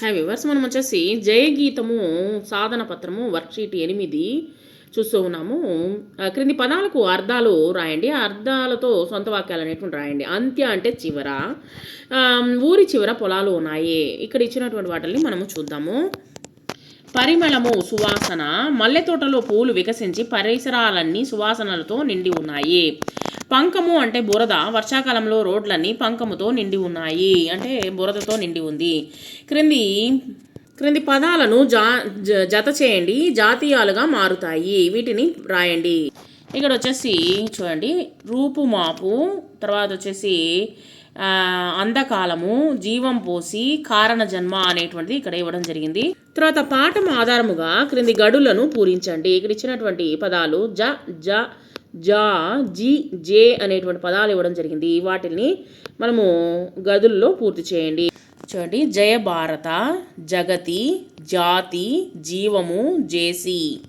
Hi viewers మనం వచ్చేసి జయగీతము సాధన పత్రము వర్క్షీట్ ఎనిమిది చూస్తూ ఉన్నాము. క్రింది పదాలకు అర్థాలు రాయండి. అర్థాలతో సొంత వాక్యాలు అనేటువంటి రాయండి. అంత్య అంటే చివర ఊరి చివర పొలాలు ఉన్నాయి. ఇక్కడ ఇచ్చినటువంటి వాటిని మనము చూద్దాము. పరిమళము సువాసన మల్లె తోటలో పూలు వికసించి పరిసరాలన్నీ సువాసనలతో నిండి ఉన్నాయి. పంకము అంటే బురద. వర్షాకాలంలో రోడ్లన్నీ పంకముతో నిండి ఉన్నాయి. అంటే బురదతో నిండి ఉంది. క్రింది క్రింది పదాలను జా జ- జత చేయండి. జాతీయాలుగా మారుతాయి. వీటిని రాయండి. ఇక్కడ వచ్చేసి చూడండి. రూపుమాపు తర్వాత వచ్చేసి అంధకాలము జీవం పోసి కారణ జన్మ అనేటువంటిది ఇక్కడ ఇవ్వడం జరిగింది. తర్వాత పాఠం ఆధారముగా క్రింది గడులను పూరించండి. ఇక్కడ ఇచ్చినటువంటి పదాలు జ జ జా జి జే అనేటువంటి పదాలు ఇవ్వడం జరిగింది. వాటిని మనము గదుల్లో పూర్తి చేయండి. చూడండి. జయ భారత జగతి జాతి జీవము జేసి.